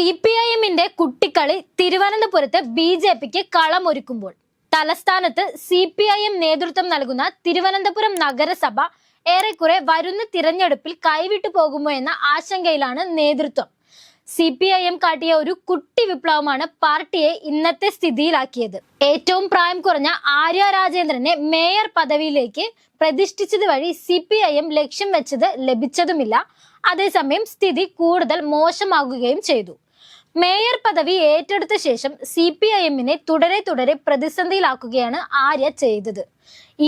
C P I എമ്മിന്റെ കുട്ടിക്കളി തിരുവനന്തപുരത്ത് B J പിക്ക് കളമൊരുക്കുമ്പോൾ തലസ്ഥാനത്ത് സി പി ഐ എം നേതൃത്വം നൽകുന്ന തിരുവനന്തപുരം നഗരസഭ ഏറെക്കുറെ വരുന്ന തിരഞ്ഞെടുപ്പിൽ കൈവിട്ടു പോകുമോ എന്ന ആശങ്കയിലാണ് നേതൃത്വം. സി പി ഐ എം കാട്ടിയ ഒരു കുട്ടി വിപ്ലവമാണ് പാർട്ടിയെ ഇന്നത്തെ സ്ഥിതിയിലാക്കിയത്. ഏറ്റവും പ്രായം കുറഞ്ഞ ആര്യ രാജേന്ദ്രനെ മേയർ പദവിയിലേക്ക് പ്രതിഷ്ഠിച്ചത് വഴി സി പി ഐ എം ലക്ഷ്യം വെച്ചത് ലഭിച്ചതുമില്ല. അതേസമയം സ്ഥിതി കൂടുതൽ മോശമാകുകയും ചെയ്തു. മേയർ പദവി ഏറ്റെടുത്ത ശേഷം സി പി ഐ എമ്മിനെ തുടരെ തുടരെ പ്രതിസന്ധിയിലാക്കുകയാണ് ആര്യ ചെയ്തത്.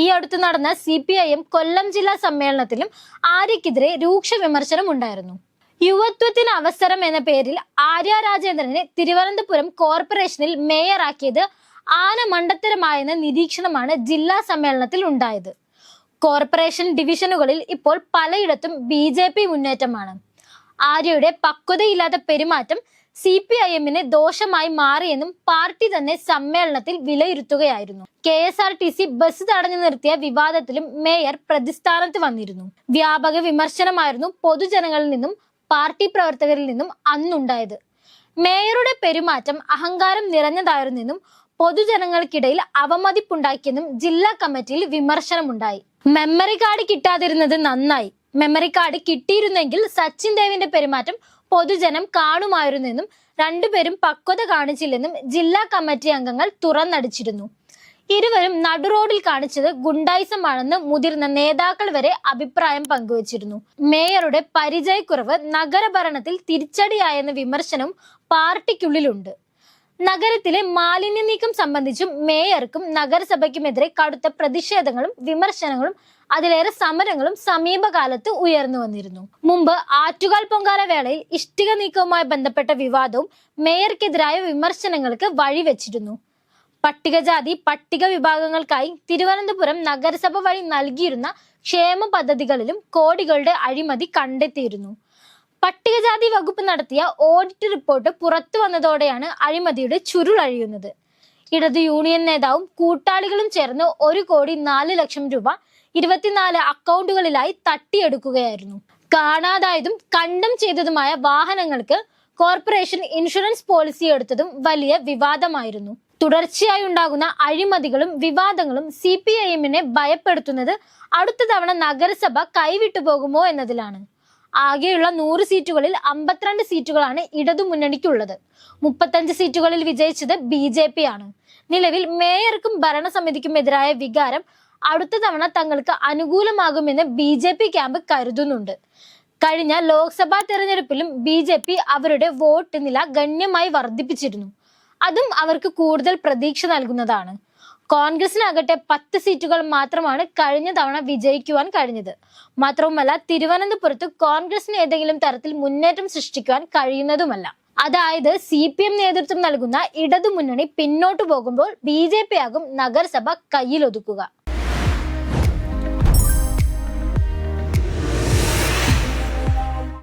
ഈ അടുത്ത് നടന്ന C P I M Kollam ജില്ലാ സമ്മേളനത്തിലും ആര്യക്കെതിരെ രൂക്ഷ വിമർശനം ഉണ്ടായിരുന്നു. യുവത്വത്തിന് അവസരം എന്ന പേരിൽ ആര്യ രാജേന്ദ്രനെ തിരുവനന്തപുരം കോർപ്പറേഷനിൽ മേയറാക്കിയത് ആന മണ്ടത്തരമായെന്ന നിരീക്ഷണമാണ് ജില്ലാ സമ്മേളനത്തിൽ ഉണ്ടായത്. കോർപ്പറേഷൻ ഡിവിഷനുകളിൽ ഇപ്പോൾ പലയിടത്തും ബി ജെ പി മുന്നേറ്റമാണ്. ആര്യയുടെ പക്വതയില്ലാത്ത പെരുമാറ്റം സി പി ഐ എമ്മിന് ദോഷമായി മാറിയെന്നും പാർട്ടി തന്നെ സമ്മേളനത്തിൽ വിലയിരുത്തുകയായിരുന്നു. K S R T C bus തടഞ്ഞു നിർത്തിയ വിവാദത്തിലും മേയർ പ്രതിസ്ഥാനത്ത് വന്നിരുന്നു. വ്യാപക വിമർശനമായിരുന്നു പൊതുജനങ്ങളിൽ നിന്നും പാർട്ടി പ്രവർത്തകരിൽ നിന്നും അന്നുണ്ടായത്. മേയറുടെ പെരുമാറ്റം അഹങ്കാരം നിറഞ്ഞതായിരുന്നെന്നും പൊതുജനങ്ങൾക്കിടയിൽ അവമതിപ്പുണ്ടാക്കിയെന്നും ജില്ലാ കമ്മിറ്റിയിൽ വിമർശനമുണ്ടായി. മെമ്മറി കാർഡ് കിട്ടാതിരുന്നത് നന്നായി. മെമ്മറി കാർഡ് കിട്ടിയിരുന്നെങ്കിൽ സച്ചിൻ ദേവിന്റെ പെരുമാറ്റം പൊതുജനം കാണുമായിരുന്നെന്നും രണ്ടുപേരും പക്വത കാണിച്ചില്ലെന്നും ജില്ലാ കമ്മിറ്റി അംഗങ്ങൾ തുറന്നടിച്ചിരുന്നു. ഇരുവരും നടുറോഡിൽ കാണിച്ചത് ഗുണ്ടായിസമാണെന്ന് മുതിർന്ന നേതാക്കൾ വരെ അഭിപ്രായം പങ്കുവച്ചിരുന്നു. മേയറുടെ പരിചയക്കുറവ് നഗരഭരണത്തിൽ തിരിച്ചടിയായെന്ന വിമർശനം പാർട്ടിക്കുള്ളിലുണ്ട്. നഗരത്തിലെ മാലിന്യ നീക്കം സംബന്ധിച്ചും മേയർക്കും നഗരസഭയ്ക്കുമെതിരെ കടുത്ത പ്രതിഷേധങ്ങളും വിമർശനങ്ങളും അതിലേറെ സമരങ്ങളും സമീപകാലത്ത് ഉയർന്നു വന്നിരുന്നു. മുമ്പ് ആറ്റുകാൽ പൊങ്കാല വേളയിൽ ഇഷ്ടിക നീക്കവുമായി ബന്ധപ്പെട്ട വിവാദവും മേയർക്കെതിരായ വിമർശനങ്ങൾക്ക് വഴിവെച്ചിരുന്നു. പട്ടികജാതി പട്ടിക വിഭാഗങ്ങൾക്കായി തിരുവനന്തപുരം നഗരസഭ വഴി നൽകിയിരുന്ന ക്ഷേമ പദ്ധതികളിലും കോടികളുടെ അഴിമതി കണ്ടെത്തിയിരുന്നു. പട്ടികജാതി വകുപ്പ് നടത്തിയ ഓഡിറ്റ് റിപ്പോർട്ട് പുറത്തു വന്നതോടെയാണ് അഴിമതിയുടെ ചുരുളഴിയുന്നത് ഇടത് യൂണിയൻ നേതാവും കൂട്ടാളികളും ചേർന്ന് ഒരു കോടി നാല് ലക്ഷം രൂപ ഇരുപത്തിനാല് അക്കൗണ്ടുകളിലായി തട്ടിയെടുക്കുകയായിരുന്നു. കാണാതായതും കണ്ടം ചെയ്തതുമായ വാഹനങ്ങൾക്ക് കോർപ്പറേഷൻ ഇൻഷുറൻസ് പോളിസി എടുത്തതും വലിയ വിവാദമായിരുന്നു. തുടർച്ചയായി ഉണ്ടാകുന്ന അഴിമതികളും വിവാദങ്ങളും സി പി ഐ എമ്മിനെ ഭയപ്പെടുത്തുന്നത് അടുത്ത തവണ നഗരസഭ കൈവിട്ടു പോകുമോ എന്നതിലാണ്. ആകെയുള്ള നൂറ് സീറ്റുകളിൽ അമ്പത്തിരണ്ട് സീറ്റുകളാണ് ഇടതു മുന്നണിക്കുള്ളത്. മുപ്പത്തഞ്ച് സീറ്റുകളിൽ വിജയിച്ചത് ബി ജെ പി ആണ് നിലവിൽ മേയർക്കും ഭരണസമിതിക്കും എതിരായ വികാരം അടുത്ത തവണ തങ്ങൾക്ക് അനുകൂലമാകുമെന്ന് ബി ജെ പി ക്യാമ്പ് കരുതുന്നുണ്ട്. കഴിഞ്ഞ ലോക്സഭാ തെരഞ്ഞെടുപ്പിലും ബി ജെ പി അവരുടെ വോട്ട് നില ഗണ്യമായി വർദ്ധിപ്പിച്ചിരുന്നു. അതും അവർക്ക് കൂടുതൽ പ്രതീക്ഷ നൽകുന്നതാണ്. കോൺഗ്രസിനാകട്ടെ പത്ത് സീറ്റുകൾ മാത്രമാണ് കഴിഞ്ഞ തവണ വിജയിക്കുവാൻ കഴിഞ്ഞത്. മാത്രവുമല്ല തിരുവനന്തപുരത്ത് കോൺഗ്രസിന് ഏതെങ്കിലും തരത്തിൽ മുന്നേറ്റം സൃഷ്ടിക്കുവാൻ കഴിയുന്നതുമല്ല. അതായത് സി പി എം നേതൃത്വം നൽകുന്ന ഇടതു മുന്നണി പിന്നോട്ടു പോകുമ്പോൾ ബി ജെ പി ആകും നഗരസഭ കയ്യിലൊതുക്കുക.